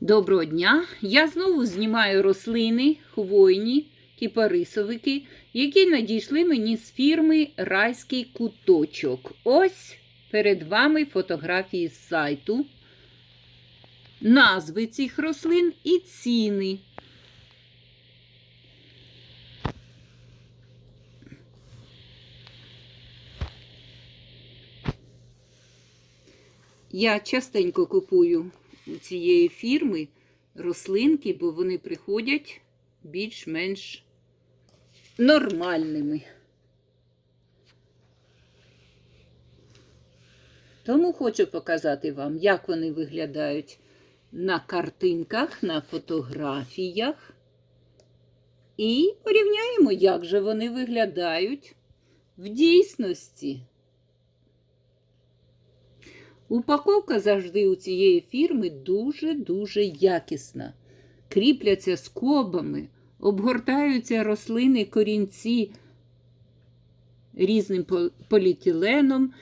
Доброго дня! Я знову знімаю рослини, хвойні, кіпарисовики, які надійшли мені з фірми Райський куточок. Ось перед вами фотографії з сайту, назви цих рослин і ціни. Я частенько купую цієї фірми рослинки, бо вони приходять більш-менш нормальними. Тому хочу показати вам, як вони виглядають на картинках, на фотографіях. І порівняємо, як же вони виглядають в дійсності. Упаковка завжди у цієї фірми дуже-дуже якісна. Кріпляться скобами, обгортаються рослини корінці різним пол- поліетиленом,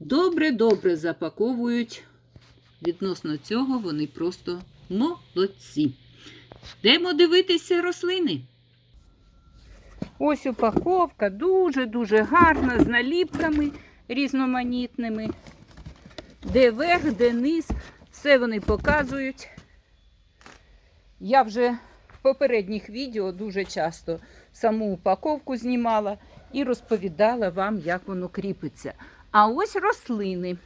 добре-добре запаковують. Відносно цього вони просто молодці. Йдемо дивитися рослини. Ось упаковка дуже-дуже гарна, з наліпками різноманітними де верх, де низ, все вони показують. Я вже в попередніх відео дуже часто саму упаковку знімала і розповідала вам, як воно кріпиться. А ось рослини.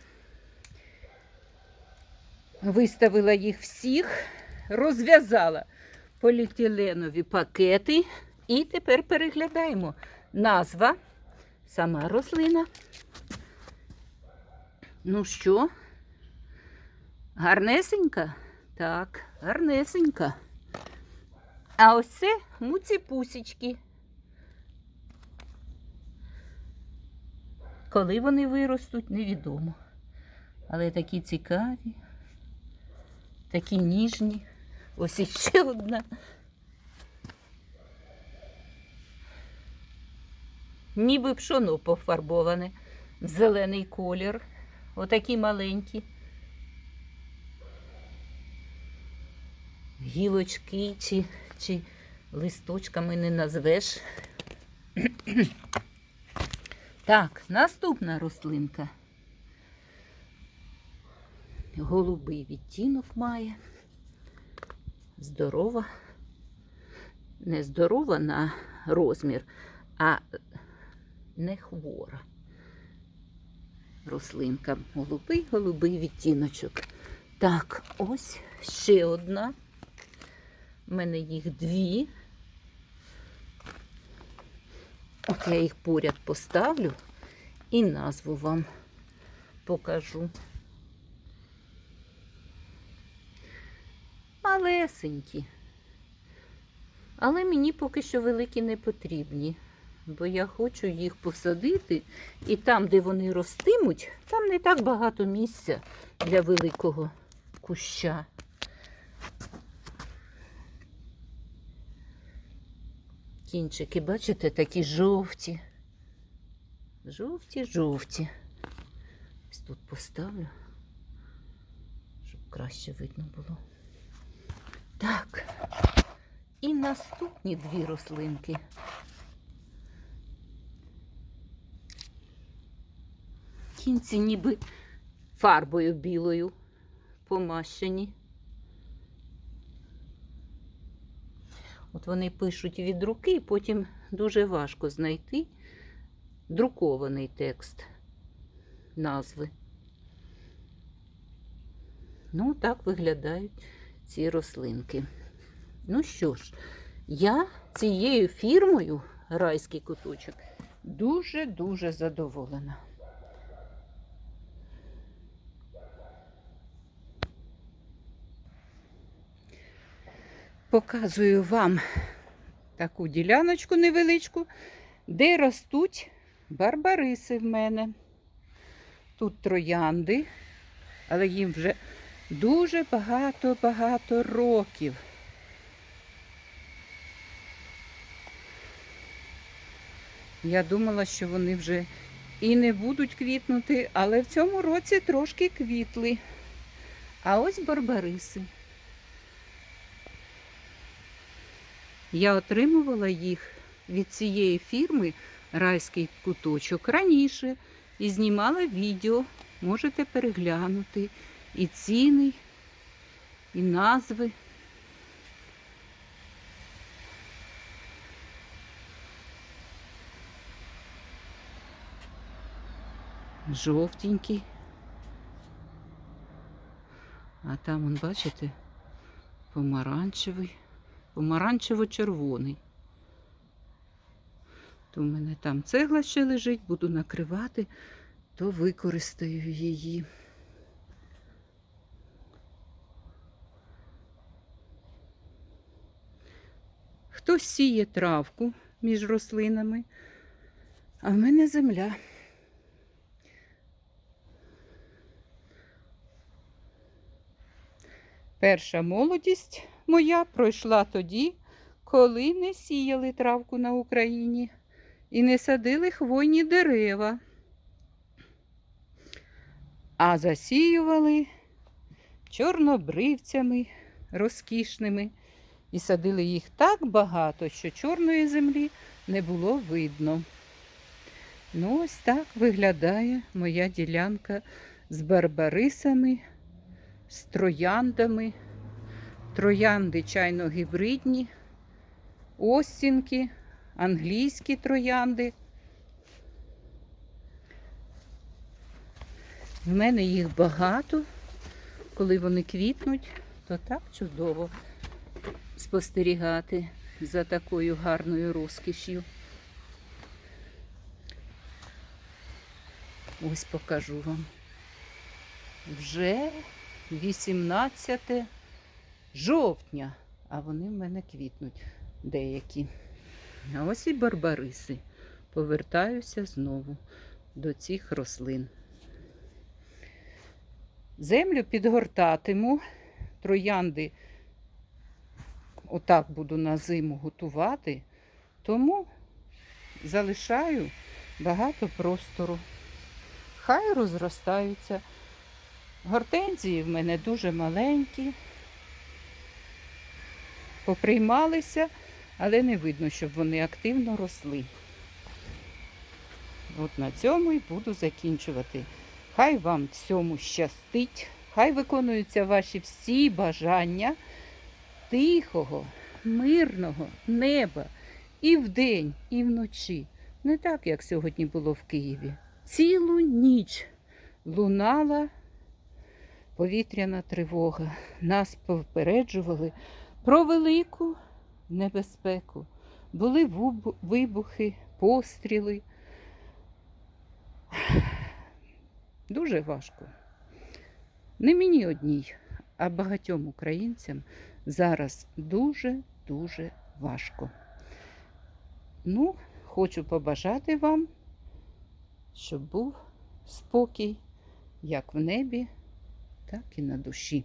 Виставила їх всіх, розв'язала поліетиленові пакети. І тепер переглядаємо назва, сама рослина. Ну що? Гарнесенька? Так, гарнесенька. А ось це муціпусічки. Коли вони виростуть, невідомо. Але такі цікаві, такі ніжні. Ось іще одна. Ніби пшоно пофарбоване в зелений колір. Отакі маленькі. Гілочки чи, чи листочками не назвеш. Так, наступна рослинка. Голубий відтінок має. Здорова. Не здорова на розмір, а не хвора рослинка. Голубий, голубий відтіночок. Так, ось ще одна. У мене їх дві. От я їх поряд поставлю і назву вам покажу. Малесенькі. Але мені поки що великі не потрібні бо я хочу їх посадити, і там, де вони ростимуть, там не так багато місця для великого куща. Кінчики, бачите, такі жовті. Жовті, жовті. Ось тут поставлю, щоб краще видно було. Так, і наступні дві рослинки. Кінці ніби фарбою білою помащені. От вони пишуть від руки, і потім дуже важко знайти друкований текст назви. Ну, так виглядають ці рослинки. Ну що ж, я цією фірмою райський куточок дуже-дуже задоволена. Показую вам таку діляночку невеличку, де ростуть барбариси в мене. Тут троянди, але їм вже дуже багато-багато років. Я думала, що вони вже і не будуть квітнути, але в цьому році трошки квітли. А ось барбариси. Я отримувала їх від цієї фірми Райський куточок раніше і знімала відео. Можете переглянути і ціни, і назви. Жовтенький. А там, он, бачите, помаранчевий, помаранчево-червоний. То в мене там цегла ще лежить, буду накривати, то використаю її. Хтось сіє травку між рослинами, а в мене земля. Перша молодість моя пройшла тоді, коли не сіяли травку на Україні і не садили хвойні дерева, а засіювали чорнобривцями розкішними і садили їх так багато, що чорної землі не було видно. Ну, ось так виглядає моя ділянка з барбарисами, з трояндами. Троянди чайно-гібридні, осінки, англійські троянди. В мене їх багато. Коли вони квітнуть, то так чудово спостерігати за такою гарною розкішю. Ось покажу вам. Вже 18 жовтня, а вони в мене квітнуть деякі. А ось і барбариси. Повертаюся знову до цих рослин. Землю підгортатиму, троянди отак буду на зиму готувати, тому залишаю багато простору. Хай розростаються. Гортензії в мене дуже маленькі, поприймалися, але не видно, щоб вони активно росли. От на цьому і буду закінчувати. Хай вам всьому щастить, хай виконуються ваші всі бажання тихого, мирного неба і вдень, і вночі. Не так, як сьогодні було в Києві. Цілу ніч лунала повітряна тривога. Нас попереджували про велику небезпеку. Були вибухи, постріли. Дуже важко. Не мені одній, а багатьом українцям зараз дуже-дуже важко. Ну, хочу побажати вам, щоб був спокій як в небі, так і на душі.